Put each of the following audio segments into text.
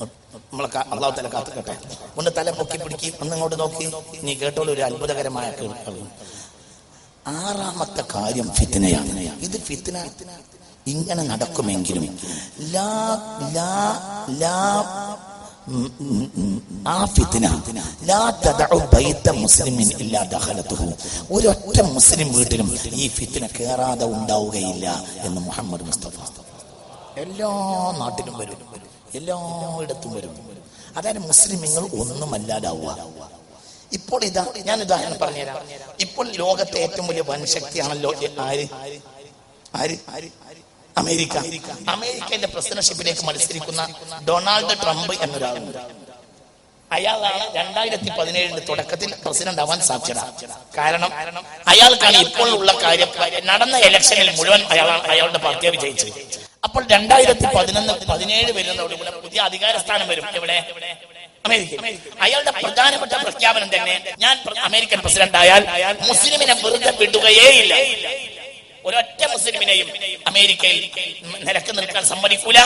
നമ്മളെ അള്ളാഹു തല കാത്തുക്കട്ടെ ഒന്ന് തല പൊക്കി പിടിക്കി ഒന്നിങ്ങോട്ട് നോക്കി. നീ കേട്ടോളൂ ഒരു അത്ഭുതകരമായ ആറാമത്തെ കാര്യം ഫിത്തിനയാണ് ഇത് ഫിത്തിന ഇങ്ങനെ നടക്കുമെങ്കിലും ലാ ലാ ലാ ഒരൊറ്റ മുസ്ലിം വീട്ടിലും ഈ ഫിത്തിന കേറാതെ ഉണ്ടാവുകയില്ല എന്ന് മുഹമ്മദ് മുസ്തഫ. എല്ലാ നാട്ടിലും വരും. എല്ലായിടത്തും വരും അതായത് മുസ്ലിമീങ്ങൾ ഒന്നുമല്ലാതാവുക. ഇപ്പോൾ ഇതാ ഞാൻ ഉദാഹരണം പറഞ്ഞുതരാം. ഇപ്പോൾ ലോകത്തെ ഏറ്റവും വലിയ വൻശക്തിയാണല്ലോ ആര്? ആര്? അമേരിക്ക. അമേരിക്കന്റെ പ്രസിഡന്റ്ഷിപ്പിലേക്ക് മത്സരിക്കുന്ന ഡൊണാൾഡ് ട്രംപ് എന്നൊരാളുണ്ട് അയാളാണ് രണ്ടായിരത്തി പതിനേഴിന്റെ തുടക്കത്തിൽ പ്രസിഡന്റ് ആവാൻ സാധ്യത. കാരണം അയാൾക്കാണ് ഇപ്പോൾ ഉള്ള കാര്യം നടന്ന ഇലക്ഷനിൽ മുഴുവൻ അയാളാണ് അയാളുടെ പാർട്ടിയെ വിജയിച്ചത്. അപ്പോൾ രണ്ടായിരത്തി പതിനൊന്ന് പതിനേഴ് വരുന്നതോടുകൂടെ പുതിയ അധികാര സ്ഥാനം വരും. എവിടെ? അമേരിക്ക അയാളുടെ പ്രധാനപ്പെട്ട പ്രഖ്യാപനം തന്നെ ഞാൻ അമേരിക്കൻ പ്രസിഡന്റ് ആയാൽ മുസ്ലിമിനെ വെറുതെ വിടുകയേ ഇല്ല. ഒരൊറ്റ മുസ്ലിമിനെയും അമേരിക്കയിൽ നിരക്ക് നിൽക്കാൻ സമ്മതിക്കൂല.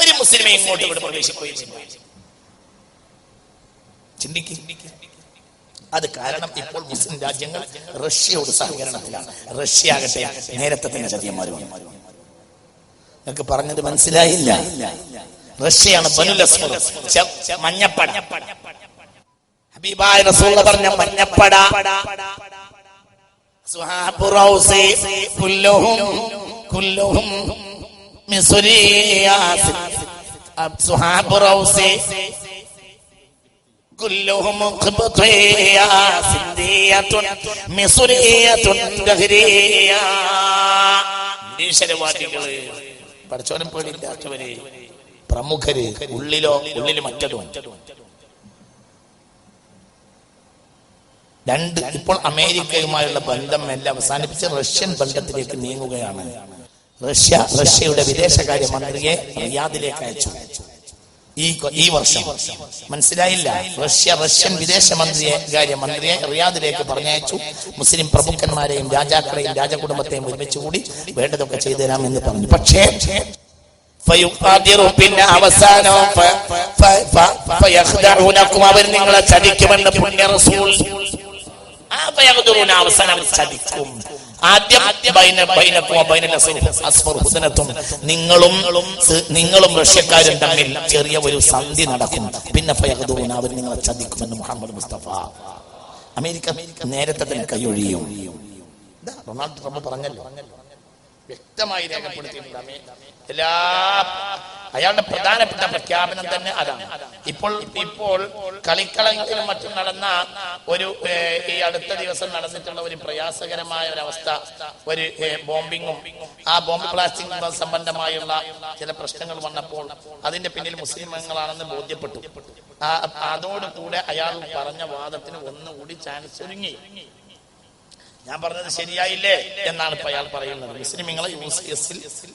ഒരു മുസ്ലിമെ ഇങ്ങോട്ട് ഇവിടെ പ്രവേശിക്കുകയും അത് കാരണം ഇപ്പോൾ മുസ്ലിം രാജ്യങ്ങൾ റഷ്യയോട് സഹകരണത്തിലാണ്. റഷ്യ ആകട്ടെ നേരത്തെ തന്നെ ചതിയന്മാരും നിങ്ങൾക്ക് പറഞ്ഞത് മനസ്സിലായില്ല റഷ്യയാണ് ബനുൽ അസ്ഫർ. ചെ- ചെ- മഞ്ഞപ്പട ഹബീബായ റസൂൽ പറഞ്ഞ മഞ്ഞപ്പട സുഹാബു റൗസി കുല്ലുഹും കുല്ലുഹും മിസ്രിയാസ് സുഹാബു റൗസി كلهم قبطية سندية مصرية دهرية ഈശ്വരവാദികള് പഠിച്ചോനും പേടിയില്ലാത്തവര് പ്രമുഖര് ഉള്ളിലോ ഉള്ളിൽ മറ്റതും. രണ്ട് ഇപ്പോൾ അമേരിക്കയുമായുള്ള ബന്ധം എല്ലാം അവസാനിപ്പിച്ച് റഷ്യൻ ബന്ധത്തിലേക്ക് നീങ്ങുകയാണ്. റഷ്യ റഷ്യയുടെ വിദേശകാര്യ മന്ത്രിയെ റിയാദിലേക്ക് അയച്ചു. ഈ ഈ വർഷം. മനസ്സിലായില്ല. റഷ്യ റഷ്യൻ വിദേശമന്ത്രിയെ കാര്യ മന്ത്രിയെ റിയാദിലേക്ക് പറഞ്ഞയച്ചു. മുസ്ലിം പ്രമുഖന്മാരെയും രാജാക്കളെയും രാജകുടുംബത്തെയും ഒരുമിച്ച് കൂടി വേണ്ടതൊക്കെ ചെയ്തു തരാം എന്ന് പറഞ്ഞു. പക്ഷേ പിന്നെ അവസാനം അവർ നിങ്ങളെ ചതിക്കുമെന്ന് പുണ്യ റസൂൽ ആ ഫയഖ്ദഊന അവസാനം ചതിക്കും. ആദ്യം നിങ്ങളും നിങ്ങളും റഷ്യക്കാരും തമ്മിൽ ചെറിയ ഒരു സന്ധി നടക്കും പിന്നെ അവർ നിങ്ങളെ ചതിക്കുമെന്ന് മുഹമ്മദ് മുസ്തഫ. അമേരിക്ക നേരത്തെ തന്നെ കൈയൊഴിയും. റൊണാൾഡ് ട്രംപ് പറഞ്ഞല്ലോ. വ്യക്തമായി രേഖപ്പെടുത്തി എല്ലാ അയാളുടെ പ്രധാനപ്പെട്ട പ്രഖ്യാപനം തന്നെ അതാണ്. ഇപ്പോൾ ഇപ്പോൾ കളിക്കളങ്ങളിലും മറ്റും നടന്ന ഒരു ഈ അടുത്ത ദിവസം നടന്നിട്ടുള്ള ഒരു പ്രയാസകരമായ ഒരു അവസ്ഥ ഒരു ബോംബിങ്ങും ആ ബോംബ് ബ്ലാസ്റ്റിംഗ് സംബന്ധമായുള്ള ചില പ്രശ്നങ്ങൾ വന്നപ്പോൾ അതിന്റെ പിന്നിൽ മുസ്ലിമങ്ങളാണെന്ന് ബോധ്യപ്പെട്ടു. അതോടുകൂടെ അയാൾ പറഞ്ഞ വാദത്തിന് ഒന്നുകൂടി ചാൻസ് ഒരുങ്ങി. ഞാൻ പറഞ്ഞത് ശരിയായില്ലേ എന്നാണ് ഇപ്പൊ അയാൾ പറയുന്നത്. മുസ്ലിങ്ങളെ യു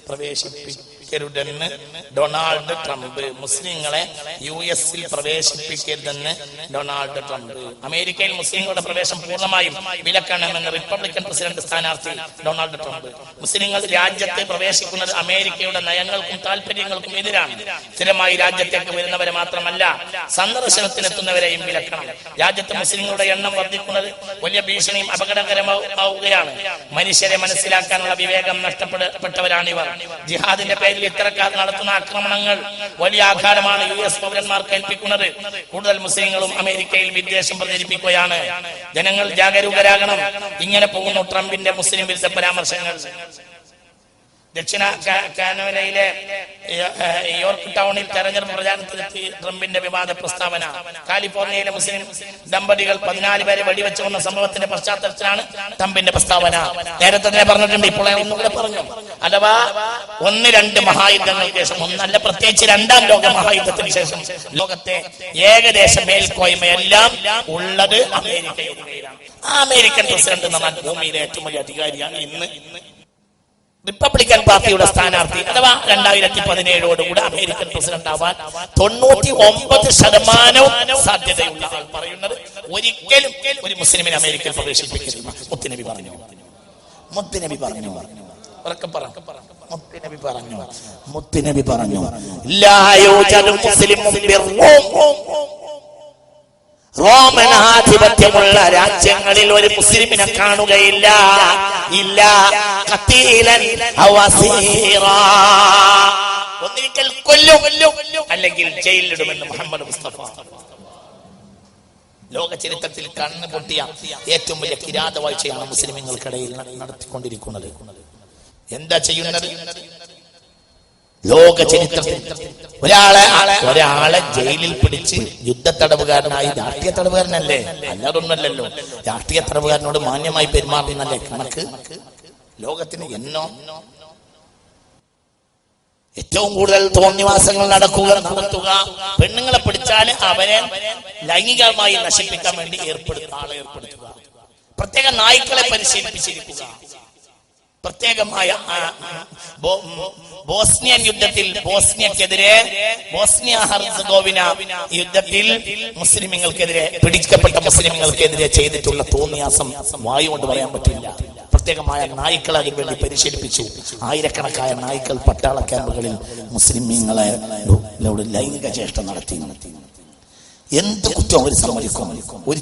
പ്രവേശിപ്പിക്കരുതെന്ന് ഡൊണാൾഡ് ട്രംപ്. മുസ്ലിങ്ങളെ യു എസിൽ പ്രവേശിപ്പിക്കരുതെന്ന് ഡൊണാൾഡ് ട്രംപ്. അമേരിക്കയിൽ മുസ്ലിങ്ങളുടെ പ്രവേശം പൂർണമായും വിലക്കണമെന്ന് റിപ്പബ്ലിക്കൻ പ്രസിഡന്റ് സ്ഥാനാർത്ഥി ഡൊണാൾഡ് ട്രംപ്. മുസ്ലിങ്ങൾ രാജ്യത്തെ പ്രവേശിക്കുന്നത് അമേരിക്കയുടെ നയങ്ങൾക്കും താല്പര്യങ്ങൾക്കും എതിരാണ്. സ്ഥിരമായി രാജ്യത്തേക്ക് വരുന്നവരെ മാത്രമല്ല സന്ദർശനത്തിനെത്തുന്നവരെയും വിലക്കണം. രാജ്യത്തെ മുസ്ലിങ്ങളുടെ എണ്ണം വർദ്ധിക്കുന്നത് വലിയ ഭീഷണിയും അപകടകരമാവുകയാണ് മനുഷ്യരെ മനസ്സിലാക്കാനുള്ള വിവേകം നഷ്ടപ്പെട്ടവരാണിവർ ജിഹാദിന്റെ പേരിൽ ഇത്തരക്കാർ നടത്തുന്ന ആക്രമണങ്ങൾ വലിയ ആഘാതമാണ് യു എസ് പൗരന്മാർക്ക് ഏൽപ്പിക്കുന്നത്. കൂടുതൽ മുസ്ലിങ്ങളും അമേരിക്കയിൽ വിദ്വേഷം പ്രചരിപ്പിക്കുകയാണ്. ജനങ്ങൾ ജാഗരൂകരാകണം. ഇങ്ങനെ പോകുന്നു ട്രംപിന്റെ മുസ്ലിം വിരുദ്ധ പരാമർശങ്ങൾ. ദക്ഷിണ കാനോലയിലെ യോർക്ക് ടൗണിൽ തെരഞ്ഞെടുപ്പ് പ്രചാരണത്തിലെത്തി ട്രംപിന്റെ വിവാദ പ്രസ്താവന. കാലിഫോർണിയയിലെ മുസ്ലിം ദമ്പതികൾ പതിനാല് പേരെ വെടിവെച്ചു വന്ന സംഭവത്തിന്റെ പശ്ചാത്തലത്തിലാണ് ട്രംപിന്റെ പ്രസ്താവന. നേരത്തെ തന്നെ പറഞ്ഞിട്ടുണ്ട് ഇപ്പോൾ ഒന്നുകൂടെ പറഞ്ഞു. അഥവാ ഒന്ന് രണ്ട് മഹായുദ്ധങ്ങൾക്ക് ശേഷം ഒന്നല്ല പ്രത്യേകിച്ച് രണ്ടാം ലോക മഹായുദ്ധത്തിന് ശേഷം ലോകത്തെ ഏകദേശ മേൽക്കോയ്മയെല്ലാം ഉള്ളത് അമേരിക്കയുടെ അമേരിക്കൻ പ്രസിഡന്റ് എന്ന ഭൂമിയിലെ ഏറ്റവും വലിയ അധികാരിയാണ് ഇന്ന് റിപ്പബ്ലിക്കൻ പാർട്ടിയുടെ സ്ഥാനാർത്ഥി അഥവാ രണ്ടായിരത്തി പതിനേഴോടുകൂടെ അമേരിക്കൻ പ്രസിഡന്റ് ആവാൻ തൊണ്ണൂറ്റി ഒമ്പത് ശതമാനവും സാധ്യതയുള്ള പറയുന്നത്. ഒരിക്കലും ഒരു മുസ്ലിമിനെ അമേരിക്കയിൽ പ്രവേശിപ്പിക്കരുത്. മുത്തുനബി പറഞ്ഞു. മുത്തുനബി പറഞ്ഞു. ഉറക്കെ പറ. മുത്തുനബി പറഞ്ഞു. മുത്തുനബി പറഞ്ഞു. ലാ ആധിപത്യമുള്ള രാജ്യങ്ങളിൽ ഒരു മുസ്ലിമിനെ കാണുകയില്ല. ഇല്ല. കത്തീലൻ ഒന്നിക്കൽ കൊല്ലും. അല്ലെങ്കിൽ ജയിലിലിടുമെന്ന് മുഹമ്മദ് മുസ്തഫ. ലോക ചരിത്രത്തിൽ കണ്ണ് പൊട്ടിയ ഏറ്റവും വലിയ കിരാത വാഴ്ചയാണ് മുസ്ലിമുകൾക്കിടയിൽ നടത്തിക്കൊണ്ടിരിക്കുന്നത്. എന്താ ചെയ്യുന്നത്? ലോക ചരിത്രത്തിൽ ഒരാളെ ഒരാളെ ജയിലിൽ പിടിച്ച് യുദ്ധ തടവുകാരനായി രാഷ്ട്രീയ തടവുകാരനല്ലേ അല്ലാതൊന്നല്ലല്ലോ രാഷ്ട്രീയ തടവുകാരനോട് മാന്യമായി പെരുമാറുന്നല്ലേ കണക്ക് ലോകത്തിന് എന്നോ ഏറ്റവും കൂടുതൽ തോന്നിവാസങ്ങൾ നടക്കുക നടത്തുക പെണ്ണുങ്ങളെ പിടിച്ചാൽ അവരെ ലൈംഗികമായി നശിപ്പിക്കാൻ വേണ്ടി ഏർപ്പെടുത്തുക ഏർപ്പെടുത്തുക. പ്രത്യേക നായ്ക്കളെ പരിശീലിപ്പിച്ചിരിക്കുക. പ്രത്യേകമായ ബോസ്നിയൻ യുദ്ധത്തിൽ ബോസ്നിയക്കെതിരെ ബോസ്നിയ ഹർസഗോവിന യുദ്ധത്തിൽ മുസ്ലിമുകൾക്കെതിരെ പിടിക്കപ്പെട്ട മുസ്ലിമുകൾക്കെതിരെ ചെയ്തിട്ടുള്ള തോന്നിയാസം വായു കൊണ്ട് പറയാൻ പറ്റില്ല. പ്രത്യേകമായ നായ്ക്കളെ അതിന് വേണ്ടി പരിശീലിപ്പിച്ചു. ആയിരക്കണക്കായ നായ്ക്കൾ പട്ടാള ക്യാമ്പുകളിൽ മുസ്ലിമീങ്ങളെ ലൈംഗിക ചേഷ്ട നടത്തി നടത്തി. എന്ത് കുറ്റം അവർ സമ്മതിക്കും? ഒരു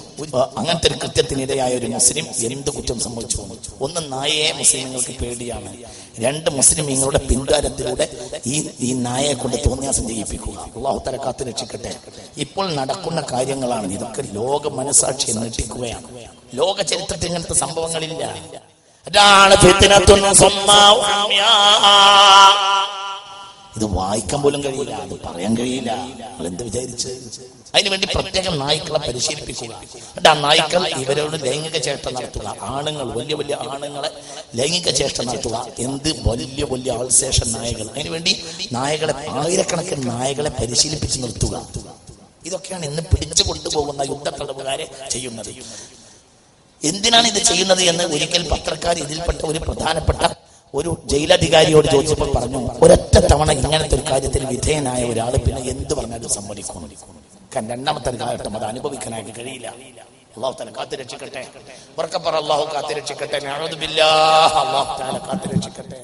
അങ്ങനത്തെ ഒരു കൃത്യത്തിനിരയായ ഒരു മുസ്ലിം എന്ത് കുറ്റം സംഭവിച്ചു ഒന്ന് നായയെ മുസ്ലിമുകൾക്ക് പേടിയാണ്. രണ്ട് മുസ്ലിമീങ്ങളുടെ പിൻകാരത്തിലൂടെ ഈ ഈ നായയെ കൊണ്ട് തോന്നിയാസം ചെയ്യിപ്പിക്കുക അള്ളാഹു കാത്തു രക്ഷിക്കട്ടെ. ഇപ്പോൾ നടക്കുന്ന കാര്യങ്ങളാണ്. ഇതൊക്കെ ലോക മനസാക്ഷി നീട്ടിക്കുകയാണ് ലോക ചരിത്രത്തിൽ ഇങ്ങനത്തെ സംഭവങ്ങളില്ല. ഉമ്യാ. ഇത് വായിക്കാൻ പോലും കഴിയില്ല അത് പറയാൻ കഴിയില്ല. എന്ത് വിചാരിച്ച്? അതിനുവേണ്ടി പ്രത്യേകം നായ്ക്കളെ പരിശീലിപ്പിക്കുക. എന്നിട്ട് ആ നായ്ക്കൾ ഇവരോട് ലൈംഗിക ചേഷ്ട നടത്തുക. ആണുങ്ങൾ വലിയ വലിയ ആണുങ്ങളെ ലൈംഗിക ചേഷ്ട നടത്തുക. എന്ത് വലിയ വലിയ ആൾസേഷൻ നായകൾ? അതിനുവേണ്ടി നായകളെ ആയിരക്കണക്കിന് നായകളെ പരിശീലിപ്പിച്ച് നിർത്തുക. ഇതൊക്കെയാണ് ഇന്ന് പിടിച്ചു കൊണ്ടുപോകുന്ന യുദ്ധ തടവുകാരെ ചെയ്യുന്നത്. എന്തിനാണ് ഇത് ചെയ്യുന്നത് എന്ന് ഒരിക്കൽ പത്രക്കാർ ഇതിൽപ്പെട്ട ഒരു പ്രധാനപ്പെട്ട ഒരു ജയിലധികാരിയോട് ചോദിച്ചപ്പോൾ പറഞ്ഞു ഒരൊറ്റ തവണ ഇങ്ങനത്തെ ഒരു കാര്യത്തിൽ വിധേയനായ ഒരാൾ പിന്നെ എന്ത് പറഞ്ഞാലും സമ്മതിക്കും രണ്ടാമത്തെ കാലഘട്ടം അത് അനുഭവിക്കാനായിട്ട് കഴിയില്ല. അള്ളാഹു താല കാത്തു രക്ഷിക്കട്ടെ. അള്ളാഹു കാത്തു രക്ഷിക്കട്ടെ. അള്ളാഹു കാത്തു രക്ഷിക്കട്ടെ.